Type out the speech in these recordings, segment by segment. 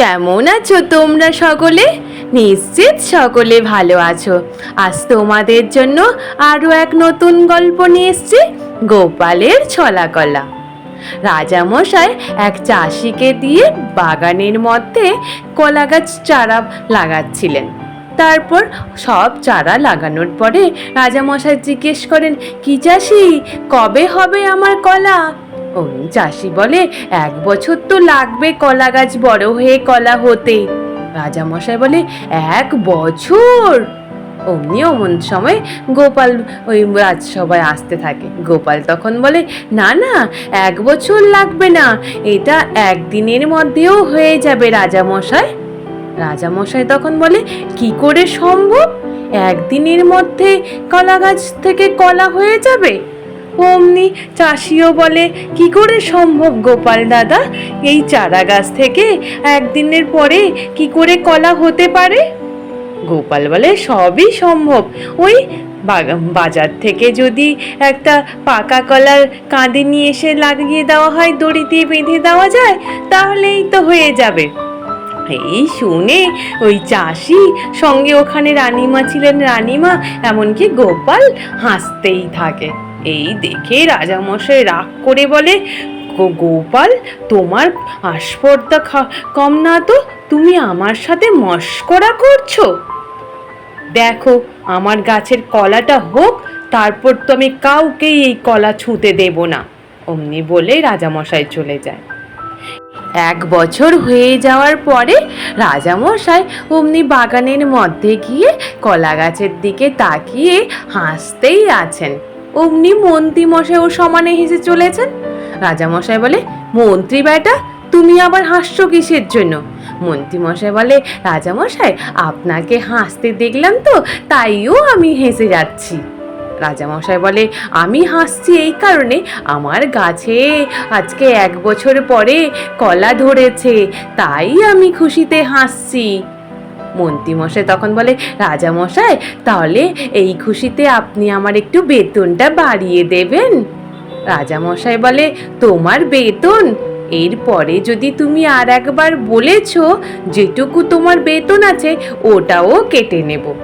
কেমন আছো তোমরা সকলে? নিশ্চিত সকলে ভালো আছো। আজ তোমাদের জন্য আরও এক নতুন গল্প নিয়ে এসছি, গোপালের ছলাকলা। রাজামশাই এক চাষিকে দিয়ে বাগানের মধ্যে কলা গাছ চারা লাগাচ্ছিলেন। তারপর সব চারা লাগানোর পরে রাজামশাই জিজ্ঞেস করেন, কি চাষি, কবে হবে আমার কলা? অমনি চাষি বলে, এক বছর তো লাগবে কলা গাছ বড় হয়ে কলা হতে। রাজামশাই বলে, এক বছর? অমনি অমন সময় গোপাল ওই রাজসভায় আসতে থাকে। গোপাল তখন বলে, না না, এক বছর লাগবে না, এটা একদিনের মধ্যেও হয়ে যাবে রাজামশাই। রাজামশাই তখন বলে, কি করে সম্ভব? একদিনের মধ্যে কলা গাছ থেকে কলা হয়ে যাবে? অমনি চাষিও বলে, কি করে সম্ভব গোপাল দাদা? এই চারা গাছ থেকে একদিনের পরে কি করে কলা হতে পারে? গোপাল বলে, সবই সম্ভব। ওই বাজার থেকে যদি একটা পাকা কলার কাঁদে নিয়ে এসে লাগিয়ে দেওয়া হয়, দড়ি দিয়ে বেঁধে দেওয়া যায়, তাহলেই তো হয়ে যাবে। এই শুনে ওই চাষি সঙ্গে ওখানে রানিমা ছিলেন। রানিমা এমনকি গোপাল হাসতেই থাকে। এই দেখে রাজামশাই রাগ করে বলে, "গো- গোপাল, তোমার আস্পর্দা কম না তো? তুমি আমার সাথে মস্করা করছ? দেখো, আমার গাছের কলাটা হোক, তারপর তো আমি কাউকেই এই কলা ছুঁতে দেব না, অমনি বলে রাজামশাই চলে যায়। এক বছর হয়ে যাওয়ার পরে রাজামশাই অমনি বাগানের মধ্যে গিয়ে কলা গাছের দিকে তাকিয়ে হাসতেই আছেন। অমনি মন্ত্রী মশাই ও সমানে হেসে চলেছেন? রাজামশাই বলে, মন্ত্রী বেটা, তুমি আবার হাসছো কিসের জন্য? মন্ত্রীমশাই বলে রাজামশাই আপনাকে হাসতে দেখলাম তো, তাইও আমি হেসে যাচ্ছি। রাজামশাই বলে, আমি হাসছি এই কারণে, আমার গাছে আজকে এক বছর পরে কলা ধরেছে, তাই আমি খুশিতে হাসছি। মন্ত্রীমশাই তখন বলে, রাজামশাই, তাহলে এই খুশিতে আপনি আমার একটু বেতনটা বাড়িয়ে দেবেন? রাজামশাই বলে, তোমার বেতন? এরপরে যদি তুমি আর একবার বলেছ যেটুকু তোমার বেতন আছে, ওটাও কেটে নেব।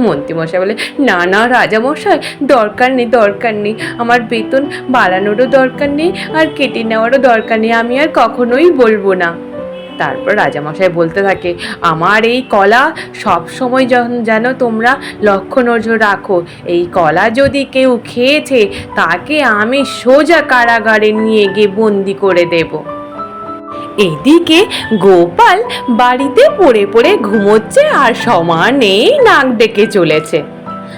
মন্ত্রীমশাই বলে, না না, রাজামশাই, দরকার নেই দরকার নেই। আমার বেতন বাড়ানোরও দরকার নেই আর কেটে নেওয়ারও দরকার নেই। আমি আর কখনোই বলব না। তারপর রাজামশাই বলতে থাকে, আমার এই কলা সব সময় যেন তোমরা লক্ষ্য নজর রাখো, এই কলা যদি কেউ খেয়েছে, তাকে আমি সোজা কারাগারে নিয়ে গিয়ে বন্দি করে দেব। এদিকে গোপাল বাড়িতে পড়ে পড়ে ঘুমোচ্ছে আর সমানেই নাক ডেকে চলেছে।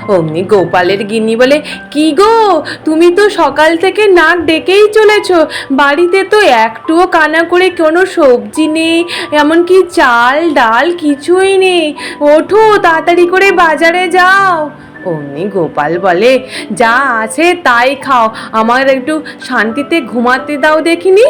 অমনি গোপালের গিন্নি বলে, কি গো, তুমি তো সকাল থেকে নাক ডেকেই চলেছ। বাড়িতে তো একটুও কানা করে কোনো সবজি নেই, এমনকি চাল, ডাল কিছুই নেই। ওঠো, তাড়াতাড়ি করে বাজারে যাও। অমনি গোপাল বলে, যা আছে তাই খাও, আমার একটু শান্তিতে ঘুমাতে দাও দেখিনি?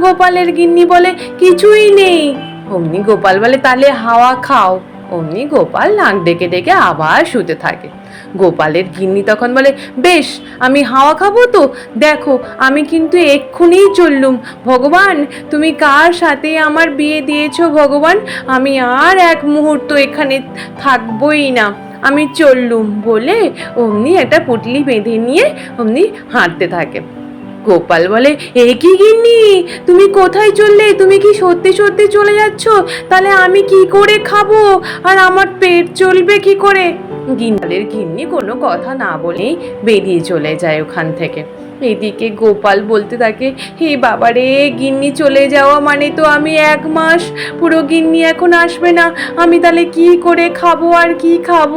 গোপালের গিন্নি বলে, কিছুই নেই। অমনি গোপাল বলে, তাহলে হাওয়া খাও। অমনি গোপাল নাক ডেকে ডেকে আবার শুতে থাকে। গোপালের গিন্নি তখন বলে, বেশ, আমি হাওয়া খাব তো। দেখো, আমি কিন্তু এক্ষুনিই চললুম। ভগবান, তুমি কার সাথে আমার বিয়ে দিয়েছ ভগবান? আমি আর এক মুহূর্ত এখানে থাকবই না। আমি চললুম বলে অমনি একটা পুটলি বেঁধে নিয়ে অমনি হাঁটতে থাকে। গোপাল বলে, এ কি গিন্নি? তুমি কোথায় চললে? তুমি কি সত্যি সত্যি চলে যাচ্ছ? তাহলে আমি কি করে খাব? আর আমার পেট চলবে কি করে? গিন্নালের গিন্নি কোনো কথা না বলেই বেরিয়ে চলে যায় ওখান থেকে। এদিকে গোপাল বলতে থাকে, হে বাবা রে গিন্নি চলে যাওয়া মানে তো আমি এক মাস। পুরো গিন্নি এখন আসবে না। আমি তাহলে কি করে খাব আর কি খাব?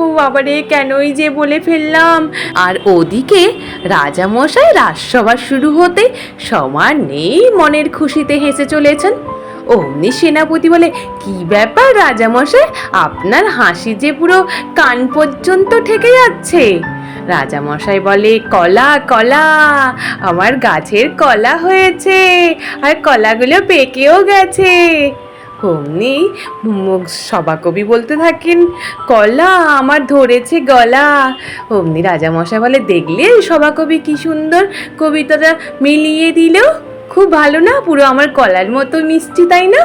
ও বাবা রে কেনই যে বলে ফেললাম। আর ওদিকে রাজামশাই রাজসভা শুরু হতে সমান নেই মনের খুশিতে হেসে চলেছেন। অমনি সেনাপতি বলে, কি ব্যাপার রাজামশাই? আপনার হাসি যে পুরো কান পর্যন্ত ঠেকে যাচ্ছে। রাজামশাই বলে, কলা কলা, আমার গাছের কলা হয়েছে, আর কলাগুলো পেকেও গেছে। অমনি সভাকবি বলতে থাকেন, কলা আমার ধরেছে গলা। অমনি রাজামশাই বলে, দেখলে সভাকবি কি সুন্দর? কবিতাটা মিলিয়ে দিল খুব ভালো না? পুরো আমার কলার মতো মিষ্টি, তাই না?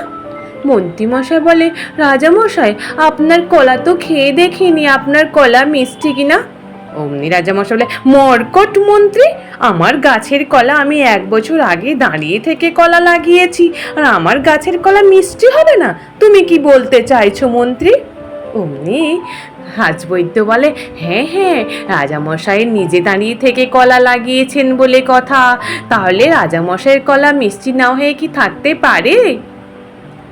মন্ত্রীমশাই বলে, রাজামশাই, আপনার কলা তো খেয়ে দেখিনি, আপনার কলা মিষ্টি কিনা? অমনি রাজামশাই বলে মর্কট মন্ত্রী, আমার গাছের কলা আমি এক বছর আগে দাঁড়িয়ে থেকে কলা লাগিয়েছি, আর আমার গাছের কলা মিষ্টি হবে না, তুমি কি বলতে চাইছো মন্ত্রী? অমনি রাজবৈদ্য বলে হ্যাঁ হ্যাঁ রাজামশাই নিজে দাঁড়িয়ে থেকে কলা লাগিয়েছেন বলে কথা, তাহলে রাজামশাইয়ের কলা মিষ্টি না হয়ে কি থাকতে পারে?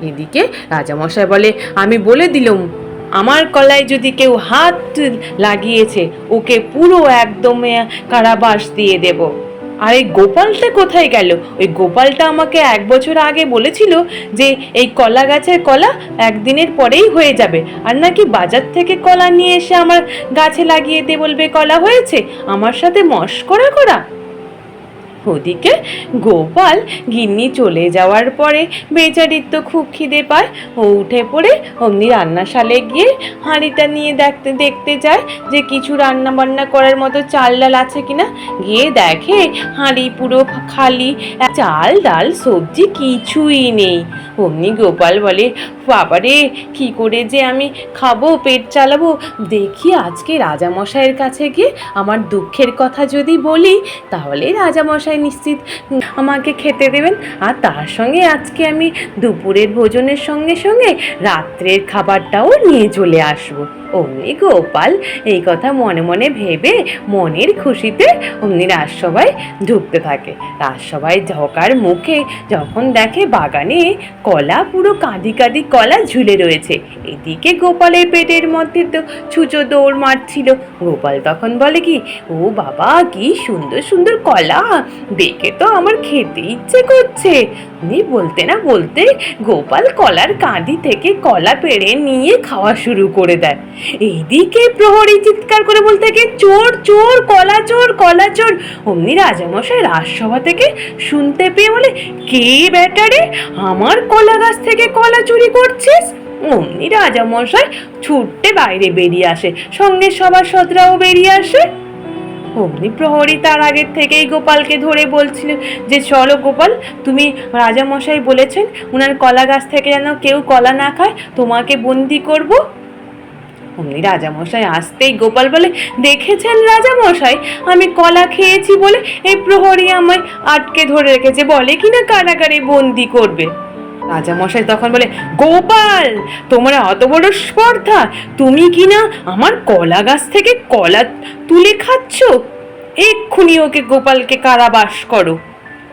এদিকে রাজামশাই বলে, আমি বলে দিলুম আমার কলায় যদি কেউ হাত লাগিয়েছে, ওকে পুরো একদম কারাবাস দিয়ে দেব। আর এই গোপালটা কোথায় গেল? ওই গোপালটা আমাকে এক বছর আগে বলেছিল যে এই কলা গাছের কলা একদিনের পরেই হয়ে যাবে। আর নাকি বাজার থেকে কলা নিয়ে এসে আমার গাছে লাগিয়ে দে বলবে কলা হয়েছে? আমার সাথে মস্করা করা। ওদিকে গোপাল গিন্নি চলে যাওয়ার পরে বেচারির তো খুব খিদে পায়। ও উঠে পড়ে অমনি রান্নাশালে গিয়ে হাঁড়িটা নিয়ে দেখতে দেখতে যায় যে কিছু রান্না বান্না করার মতো চাল ডাল আছে কিনা। গিয়ে দেখে হাঁড়ি পুরো খালি চাল ডাল সবজি কিছুই নেই। অমনি গোপাল বলে, বাবারে, কি করে যে আমি খাব, পেট চালাবো? দেখি আজকে রাজামশাইয়ের কাছে গিয়ে আমার দুঃখের কথা যদি বলি, তাহলে রাজামশাই নিশ্চিত আমাকে খেতে দেবেন। আর তার সঙ্গে আজকে আমি দুপুরের ভোজনের সঙ্গে সঙ্গে রাত্রের খাবারটাও নিয়ে চলে আসব। অমনি গোপাল এই কথা মনে মনে ভেবে মনের খুশিতে অমনি রাজসভায় ঢুকতে থাকে। রাজসভায় ঢোকার মুখে যখন দেখে বাগানে কলা পুরো কাঁদি কাঁদি কলা ঝুলে রয়েছে। এদিকে গোপালের পেটের মধ্যে তো ছুঁচো দৌড় মারছিল। গোপাল তখন বলে কি, ও বাবা, কি সুন্দর সুন্দর কলা, দেখে তো আমার খেতে ইচ্ছে করছে। উনি বলতে না বলতে গোপাল কলার কাঁদি থেকে কলা পেড়ে নিয়ে খাওয়া শুরু করে দেয়। এইদিকে প্রহরী চিৎকার করে বলতে থাকে, চোর চোর, কলা চোর কলা চোর। অমনি রাজামশাই রাজসভা থেকে শুনতে পেয়ে বলে, কে ব্যাটারে আমার কলা গাছ থেকে কলা চুরি করছিস? অমনি রাজামশাই ছুটতে বাইরে বেরিয়ে আসে, সঙ্গে সভাসদরাও বেরিয়ে আসে। অমনি প্রহরী তার আগের থেকেই গোপালকে ধরে বলছিল যে, চলো গোপাল, তুমি রাজামশাই বলেছেন, উনার কলা গাছ থেকে যেন কেউ কলা না খায়, তোমাকে বন্দি করব। অমনি রাজামশাই আসতেই গোপাল বলে, দেখেছেন রাজামশাই? আমি কলা খেয়েছি বলে এই প্রহরী আমায় আটকে ধরে রেখেছে, বলে কিনা কারাগারে বন্দি করবে? রাজামশাই তখন বলে, গোপাল, তোমরা অত বড় স্পর্ধা, তুমি কিনা আমার কলা গাছ থেকে কলা তুলে খাচ্ছ? এক্ষুনি ওকে গোপালকে কারাবাস করো।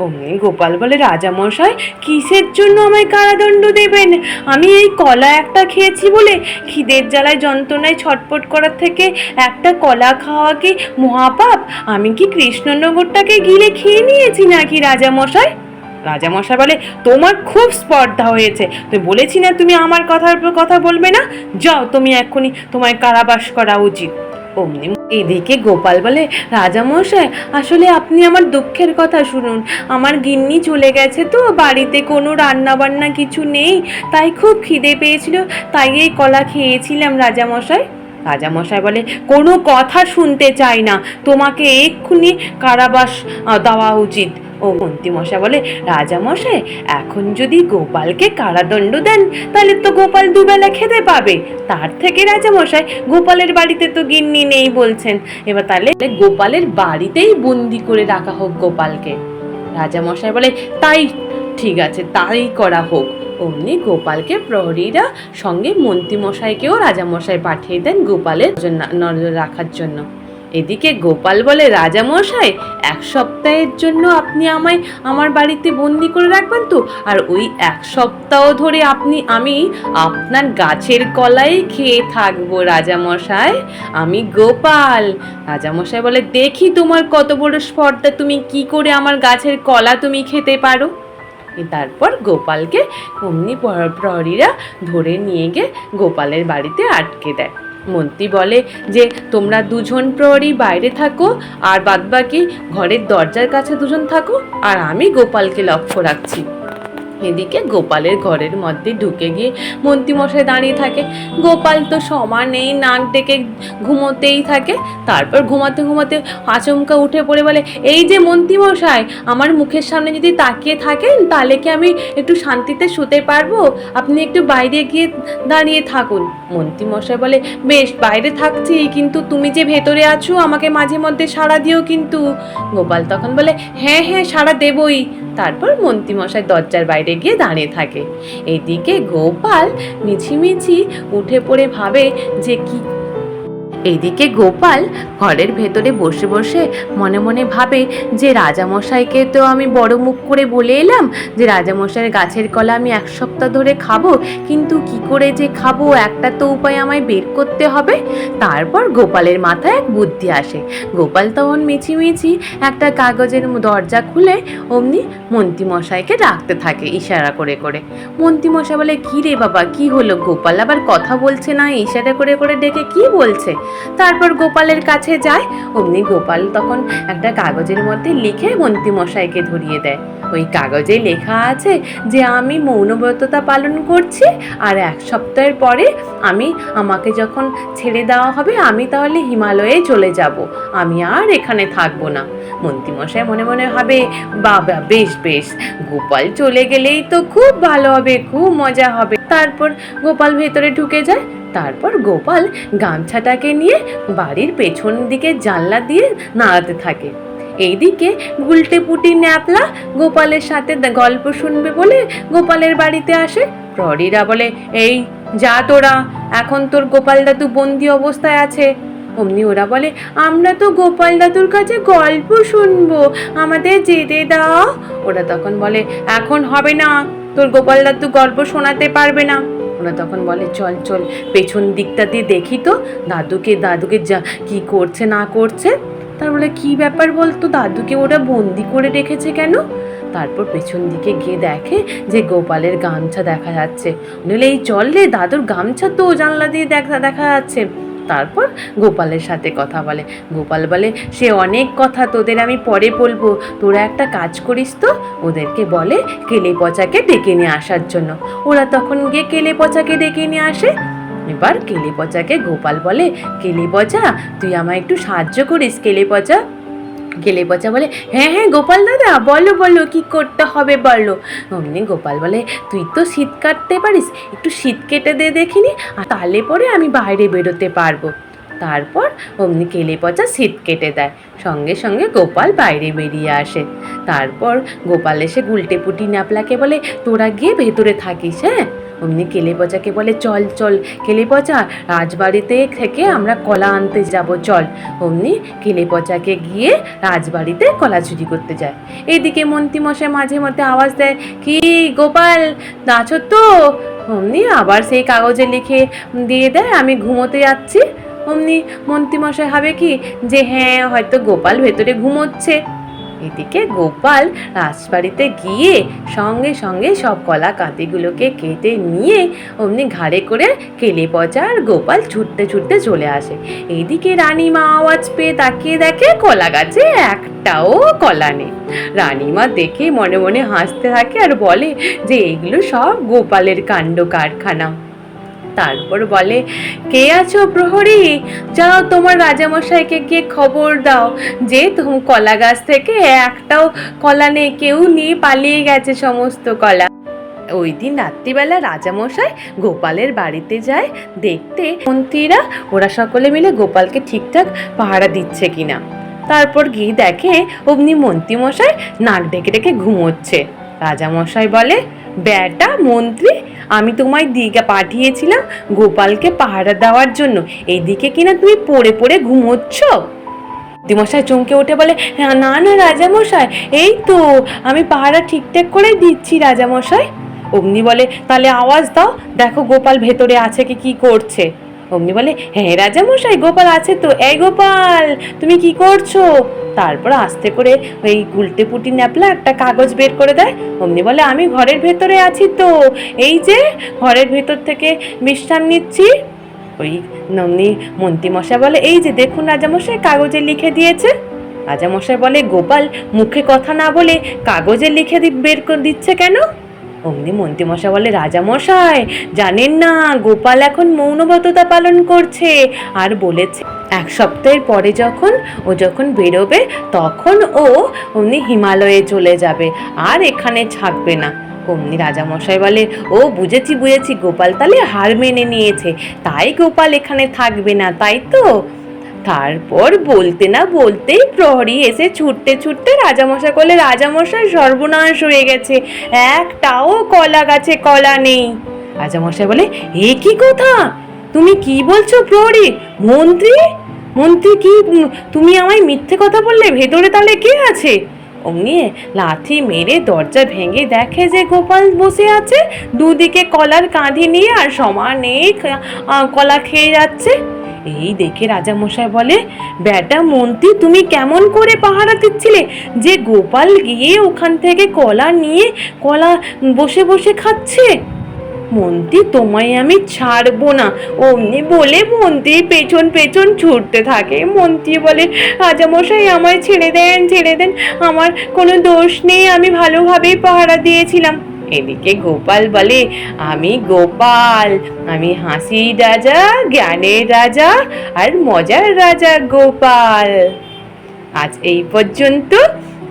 অমনি গোপাল বলে, রাজামশাই, কিসের জন্য আমায় কারাদণ্ড দেবেন? আমি এই কলা একটা খেয়েছি বলে খিদের জ্বালায় যন্ত্রণায় ছটপট করার থেকে একটা কলা খাওয়া কি মহাপাপ? আমি কি কৃষ্ণনগরটাকে গিলে খেয়ে নিয়েছি নাকি, রাজামশাই? রাজামশাই বলে, তোমার খুব স্পর্ধা হয়েছে। তুই বলেছি না তুমি আমার কথার কথা বলবে না? যাও, তুমি এক্ষুনি তোমায় কারাবাস করা উচিত। অমনি এদিকে গোপাল বলে, রাজামশাই, আসলে আপনি আমার দুঃখের কথা শুনুন। আমার গিন্নি চলে গেছে তো, বাড়িতে কোনো রান্না বান্না কিছু নেই, তাই খুব খিদে পেয়েছিল, তাই এই কলা খেয়েছিলাম, রাজামশাই। রাজামশাই বলে, কোনো কথা শুনতে চাই না, তোমাকে এক্ষুনি কারাবাস দেওয়া উচিত। ও মন্ত্রীমশাই বলে রাজামশাই এখন যদি গোপালকে কারাদণ্ড দেন, তাহলে তো গোপাল দুবেলা খেতে পাবে। তার থেকে রাজামশাই গোপালের বাড়িতে তো গিন্নি নেই বলছেন। এবার তাহলে গোপালের বাড়িতেই বন্দি করে রাখা হোক গোপালকে। রাজামশাই বলে, তাই, ঠিক আছে, তাই করা হোক। অমনি গোপালকে প্রহরীরা সঙ্গে মন্ত্রীমশাইকেও রাজামশাই পাঠিয়ে দেন গোপালের নজর রাখার জন্য। এদিকে গোপাল বলে, রাজামশাই, এক সপ্তাহের জন্য আপনি আমায়, আমার বাড়িতে বন্দি করে রাখবেন তো? আর ওই এক সপ্তাহ ধরে আপনি, আমি আপনার গাছের কলাই খেয়ে থাকব, রাজামশাই। আমি গোপাল। রাজামশাই বলে, দেখি তোমার কত বড় স্পর্ধা, তুমি কি করে আমার গাছের কলা তুমি খেতে পারো? তারপর গোপালকে অমনি প্র- প্রহরীরা ধরে নিয়ে গিয়ে গোপালের বাড়িতে আটকে দেয়। মন্ত্রী বলে যে, তোমরা দুজন প্রহরী বাইরে থাকো আর বাদবাকি ঘরের দরজার কাছে দুজন থাকো আর আমি গোপালকে লক্ষ্য রাখছি। এদিকে গোপালের ঘরের মধ্যে ঢুকে গিয়ে মন্ত্রীমশাই দাঁড়িয়ে থাকে। গোপাল তো সমানেই নাক ডেকে ঘুমোতেই থাকে। তারপর ঘুমাতে ঘুমাতে আচমকা উঠে পড়ে বলে, এই যে মন্ত্রীমশাই, আমার মুখের সামনে যদি তাকিয়ে থাকেন, তাহলে কি আমি একটু শান্তিতে শুতে পারব? আপনি একটু বাইরে গিয়ে দাঁড়িয়ে থাকুন। মন্ত্রীমশাই বলে, বেশ, বাইরে থাকছি, কিন্তু তুমি যে ভেতরে আছো, আমাকে মাঝে মধ্যে সাড়া দিও কিন্তু। গোপাল তখন বলে হ্যাঁ হ্যাঁ সাড়া দেবই। তারপর মন্ত্রীমশাই দরজার বাইরে গিয়ে দাঁড়িয়ে থাকে। এদিকে গোপাল মিছিমিছি উঠে পড়ে ভাবে যে কি এদিকে গোপাল ঘরের ভেতরে বসে বসে মনে মনে ভাবে যে রাজামশাইকে তো আমি বড় মুখ করে বলে এলাম যে রাজামশাইয়ের গাছের কলা আমি এক সপ্তাহ ধরে খাব, কিন্তু কি করে যে খাব? একটা তো উপায় আমায় বের করতে হবে। তারপর গোপালের মাথায় এক বুদ্ধি আসে। গোপাল তখন মিছিমিছি একটা কাগজের দরজা খুলে অমনি মন্ত্রীমশাইকে ডাকতে থাকে ইশারা করে করে। মন্ত্রীমশাই বলে, কী রে বাবা, কি হলো? গোপাল আবার কথা বলছে না, ইশারা করে করে ডেকে কি বলছে? তারপর গোপালের কাছে যায়। অমনি গোপাল তখন একটা কাগজের মধ্যে লিখে মন্ত্রীমশাইকে ধরিয়ে দেয়। ওই কাগজে লেখা আছে যে আমি মৌনব্রততা পালন করছি আর এক সপ্তাহের পরে আমি, আমাকে যখন ছেড়ে দেওয়া হবে, আমি তাহলে হিমালয়ে চলে যাব। আমি আর এখানে থাকব না। মন্ত্রীমশাই মনে মনে হবে বাবা, বেশ বেশ। গোপাল চলে গেলেই তো খুব ভালো হবে, খুব মজা হবে। তারপর গোপাল ভেতরে ঢুকে যায়। তারপর গোপাল গামছাটাকে নিয়ে বাড়ির পেছন দিকে জানলা দিয়ে নাড়াতে থাকে। এইদিকে গুলটে পুটি ন্যাপলা গোপালের সাথে গল্প শুনবে বলে গোপালের বাড়িতে আসে। প্রহরীরা বলে, এই, যা তোরা, এখন তোর গোপাল দাদু বন্দি অবস্থায় আছে। অমনি ওরা বলে, আমরা তো গোপাল দাদুর কাছে গল্প শুনব, আমাদের যেতে দাও। ওরা তখন বলে, এখন হবে না, তোর গোপাল দাদু গল্প শোনাতে পারবে না। ওরা তখন বলে, চল চল, পেছন দিকটা দিয়ে দেখি তো, দাদুকে দাদুকে যা, কি করছে, না করছে? তার বলে, কি ব্যাপার বলতো? দাদুকে ওরা বন্দি করে রেখেছে কেন? তারপর পেছন দিকে গিয়ে দেখে যে গোপালের গামছা দেখা যাচ্ছে। নইলে এই চললে দাদুর গামছা তো জানলা দিয়ে দেখা দেখা যাচ্ছে। তারপর গোপালের সাথে কথা বলে। গোপাল বলে, সে অনেক কথা তোদের আমি পরে বলব। তোরা একটা কাজ করিস তো? ওদেরকে বলে, কেলে পচাকে ডেকে নিয়ে আসার জন্য। ওরা তখন গিয়ে কেলে পচাকে ডেকে নিয়ে আসে। এবার কেলে পচাকে গোপাল বলে, কেলে পচা, তুই আমায় একটু সাহায্য করিস কেলে পচা? কেলে পচা বলে হ্যাঁ হ্যাঁ গোপাল দাদা, বলো বলো, কি করতে হবে বলো? অমনি গোপাল বলে, তুই তো শীত কাটতে পারিস, একটু শীত কেটে দে দেখিনি, আর তাহলে পরে আমি বাইরে বেরোতে পারব। তারপর অমনি কেলে পচা শীত কেটে দেয়। সঙ্গে সঙ্গে গোপাল বাইরে বেরিয়ে আসে। তারপর গোপাল এসে গুলটে পুটি ন্যাপলাকে বলে, তোরা গিয়ে ভেতরে থাকিস হ্যাঁ? অমনি কেলে পচাকে বলে, চল চল, কেলে পচা, রাজবাড়িতে থেকে আমরা কলা আনতে যাব, চল। অমনি কেলে পচাকে গিয়ে রাজবাড়িতে কলা চুরি করতে যায়। এইদিকে মন্ত্রীমশাই মাঝে মধ্যে আওয়াজ দেয়, কি গোপাল আছো তো? অমনি আবার সেই কাগজে লিখে দিয়ে দেয়, আমি ঘুমোতে যাচ্ছি। অমনি মন্ত্রীমশাই হবে কি? যে হ্যাঁ হয়তো গোপাল ভেতরে ঘুমোচ্ছে। এদিকে গোপাল রাজবাড়িতে গিয়ে সঙ্গে সঙ্গে সব কলা কাঁতিগুলোকে কেটে নিয়ে অমনি ঘাড়ে করে কেলে পচা আর গোপাল ছুটতে ছুটতে চলে আসে। এইদিকে রানীমা আওয়াজ পেয়ে তাকিয়ে দেখে কলা গাছে একটাও কলা নেই। রানীমা দেখে মনে মনে হাসতে থাকে আর বলে যে এগুলো সব গোপালের কাণ্ড কারখানা। তারপর বলে, কে আছো প্রহরী? যাও তোমার রাজামশাইকে গিয়ে খবর দাও যে তুমি কলা গাছ থেকে একটাও কলা নেই, কেউ নিয়ে পালিয়ে গেছে সমস্ত কলা। ওই দিন রাত্রিবেলা রাজামশাই গোপালের বাড়িতে যায়, দেখতে মন্ত্রীরা ওরা সকলে মিলে গোপালকে ঠিকঠাক পাহারা দিচ্ছে কিনা। তারপর গিয়ে দেখে অমনি মন্ত্রীমশাই নাক ডেকে ডেকে ঘুমোচ্ছে। রাজামশাই বলে ব্যাটা মন্ত্রী আমি তোমায় দিকে পাঠিয়েছিলাম গোপালকে পাহারা দেওয়ার জন্য। এইদিকে কিনা তুমি পড়ে পড়ে ঘুমোচ্ছ? দিমশাই চমকে উঠে বলে "হ্যাঁ, না না রাজামশাই এই তো আমি পাহারা ঠিকঠাক করে দিচ্ছি রাজামশাই। অগ্নি বলে তাহলে আওয়াজ দাও দেখো গোপাল ভেতরে আছে কি কি করছে। অমনি বলে হ্যাঁ রাজামশাই, গোপাল আছে তো? এই গোপাল, তুমি কি করছ? তারপর আস্তে করে ওই উল্টে পুটি ন্যাপলা একটা কাগজ বের করে দেয়। অমনি বলে, আমি ঘরের ভেতরে আছি তো। এই যে, ঘরের ভেতর থেকে বিশ্রাম নিচ্ছি। ওই নমনি মন্ত্রীমশাই বলে, এই যে, দেখুন রাজামশাই, কাগজে লিখে দিয়েছে। রাজামশাই বলে, গোপাল, মুখে কথা না বলে কাগজে লিখে বের করে দিচ্ছে কেন? অমনি মন্ত্রীমশাই বলে, রাজামশাই, জানেন না, গোপাল এখন মৌনব্রততা পালন করছে। আর বলেছে, এক সপ্তাহের পরে যখন ও যখন বেরোবে, তখন ও অমনি হিমালয়ে চলে যাবে, আর এখানে থাকবে না। অমনি রাজামশাই বলে, ও বুঝেছি বুঝেছি, গোপাল তাহলে হার মেনে নিয়েছে। তাই গোপাল এখানে থাকবে না, তাই তো? তারপর বলতে না বলতেই প্রহরী এসে ছুটতে ছুটতে রাজামশাই করলে রাজামশাই, সর্বনাশ হয়ে গেছে। একটাও কলা গাছে কলা নেই। রাজামশাই বলে, এ কি কথা? তুমি কি বলছো প্রহরী? মন্ত্রী? মন্ত্রী কি? তুমি আমায় মিথ্যে কথা বললে? ভেতরে তাহলে কে আছে? অমনি লাথি মেরে দরজা ভেঙে দেখে যে গোপাল বসে আছে, দুদিকে কলার কাঁধি নিয়ে আর সমানে কলা খেয়ে যাচ্ছে। এই দেখে রাজা মশাই বলে বেটা মন্ত্রী, তুমি কেমন করে পাহারা দিচ্ছিলে যে গোপাল গিয়ে ওখান থেকে কলা নিয়ে কলা বসে বসে খাচ্ছে? মন্ত্রী, তোমায় আমি ছাড়বো না। অমনি বলে মন্ত্রী পেছন পেছন ছুটতে থাকে। মন্ত্রী বলে, রাজামশাই আমায় ছেড়ে দেন ছেড়ে দেন। আমার কোনো দোষ নেই, আমি ভালোভাবেই পাহারা দিয়েছিলাম। এদিকে গোপাল বলে, আমি গোপাল, আমি হাসি রাজা, জ্ঞানের রাজা আর মজার রাজা গোপাল। আজ এই পর্যন্ত